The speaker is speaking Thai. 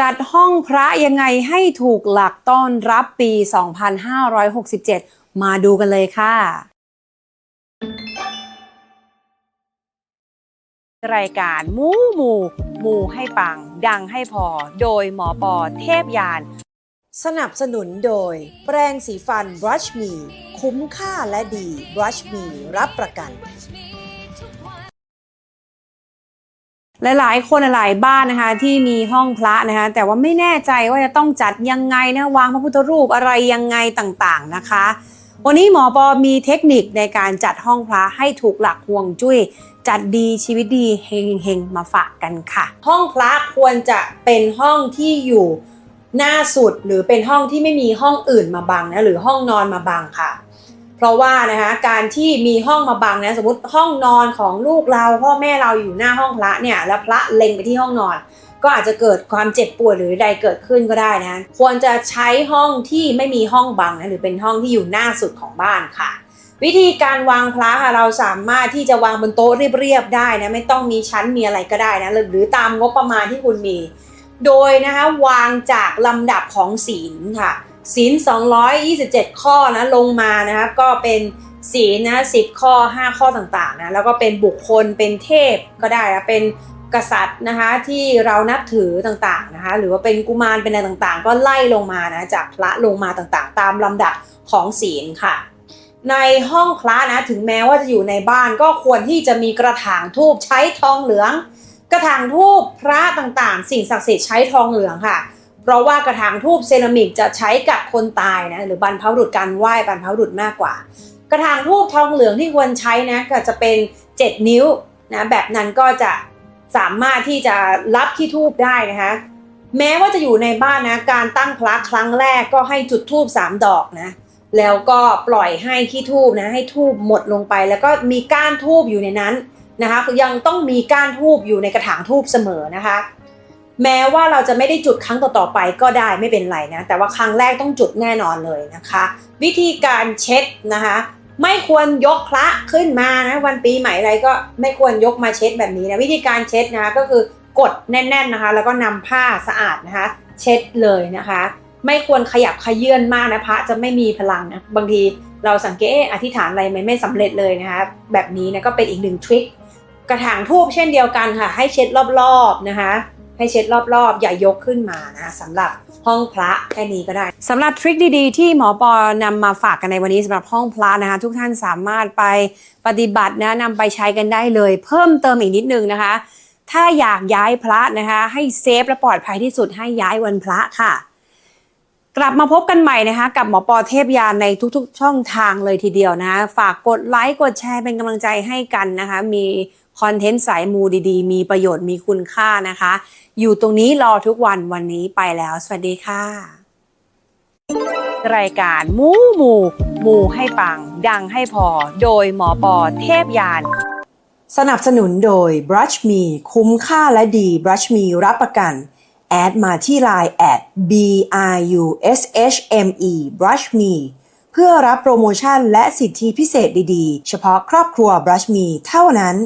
จัดห้องพระยังไงให้ถูกหลักต้อนรับปี 2567 มาดูกันเลยค่ะ รายการมูหมูหมูให้ปัง ดังให้พอ โดยหมอปอเทพยาน สนับสนุนโดย แปรงสีฟัน Brush Me คุ้มค่าและดี Brush Me รับประกัน หลายๆ คนหลายบ้านนะคะที่มีห้องพระนะคะแต่ว่าไม่แน่ใจว่าจะต้องจัดยังไงนะวางพระพุทธรูปอะไรยังไงต่างๆนะคะ วันนี้หมอปอมีเทคนิคในการจัดห้องพระให้ถูกหลักห่วงจุ้ย จัดดีชีวิตดีเฮงๆมาฝากกันค่ะ ห้องพระควรจะเป็นห้องที่อยู่หน้าสุดหรือเป็นห้องที่ไม่มีห้องอื่นมาบังนะหรือห้องนอนมาบังค่ะ ราะว่านะคะการที่มีห้องมาบังนะสมมติห้องนอนของลูกเราพ่อแม่เราอยู่หน้าห้องพระเนี่ยแล้วพระเล็งไปที่ห้องนอน ก็อาจจะเกิดความเจ็บปวดหรือใดเกิดขึ้นก็ได้นะควรจะใช้ห้องที่ไม่มีห้องบังนะหรือเป็นห้องที่อยู่หน้าสุดของบ้านค่ะ วิธีการวางพระค่ะเราสามารถที่จะวางบนโต๊ะเรียบๆได้นะไม่ต้องมีชั้นมีอะไรก็ได้นะหรือหรือตามงบประมาณที่คุณมี โดยนะคะวางจากลำดับของศีลค่ะ ศีล227 ข้อนะลงมานะคะก็เป็นศีลนะ10ข้อ 5 ข้อต่างๆนะแล้วก็เป็นบุคคลเป็นเทพก็ได้นะเป็นกษัตริย์นะคะที่เรานับถือต่างๆนะคะหรือว่าเป็นกุมารเป็นอะไรต่างๆ ก็ไล่ลงมานะจากพระลงมาต่างๆ ตามลำดับของศีลค่ะ ในห้องพระนะถึงแม้ว่าจะอยู่ในบ้านก็ควรที่จะมีกระถางทูบใช้ทองเหลือง กระถางทูบพระต่างๆ สิ่งศักดิ์สิทธิ์ใช้ทองเหลืองค่ะ เพราะว่ากระถางทูบเซรามิกจะใช้กับคนตายนะหรือบรรพบุรุษการไหว้บรรพบุรุษมากกว่า กระถางทูบทองเหลืองที่ควรใช้นะก็จะเป็น 7 นิ้วนะแบบนั้นก็จะสามารถที่จะรับขี้ทูบได้นะคะแม้ว่าจะอยู่ในบ้านนะการตั้งพระครั้งแรกก็ให้จุดทูบ3ดอกนะแล้วก็ปล่อยให้ขี้ทูบนะให้ทูบหมดลงไป แล้วก็มีก้านทูบอยู่ในนั้นนะคะคือยังต้องมีก้านทูบอยู่ในกระถางทูบเสมอนะคะ แม้ว่าเราจะไม่ได้จุดครั้งต่อๆไปก็ได้ไม่เป็นไรนะ แต่ว่าครั้งแรกต้องจุดแน่นอนเลยนะคะ วิธีการเช็ดนะคะ ไม่ควรยกพระขึ้นมานะวันปีใหม่อะไรก็ไม่ควรยกมาเช็ดแบบนี้นะวิธีการเช็ดนะคะก็คือกดแน่น ๆนะคะ แล้วก็นำผ้าสะอาดนะคะ เช็ดเลยนะคะ ไม่ควรขยับขยื่นมากนะพระจะไม่มีพลังนะบางทีเราสังเกตอธิษฐานอะไรมันไม่สำเร็จเลยนะคะแบบนี้นะก็เป็นอีกหนึ่งทริคกระถางทูบเช่นเดียวกันค่ะ ให้เช็ดรอบๆนะคะ ให้เช็ดรอบๆ อย่ายกขึ้นมานะสำหรับห้องพระแค่นี้ก็ได้สำหรับทริคดีๆ ที่หมอปอนำมาฝากกันในวันนี้สำหรับห้องพระนะคะทุกท่านสามารถไปปฏิบัตินะนำไปใช้กันได้เลย เพิ่มเติมอีกนิดนึงนะคะ ถ้าอยากย้ายพระนะคะ ให้เซฟและปลอดภัยที่สุดให้ย้ายวันพระค่ะ กลับมาพบกันใหม่นะคะ กับหมอปอเทพยานในทุกๆ ช่องทางเลยทีเดียวนะะฝากกดไลค์กดแชร์เป็นกำลังใจให้กันนะคะ มี คอนเทนต์สายมูดีๆ มีประโยชน์มีคุณค่านะคะ อยู่ตรงนี้รอทุกวันวันนี้ไปแล้ว สวัสดีค่ะ รายการมูหมูหมูให้ปัง ดังให้พอ โดยหมอปอเทพยาน สนับสนุนโดย Brush Me คุ้มค่าและดี Brush Me รับประกัน แอดมาที่ Line แอด B R U S H M E Brush Me เพื่อรับโปรโมชั่นและสิทธิพิเศษดีๆ เฉพาะครอบครัว Brush Me เท่านั้น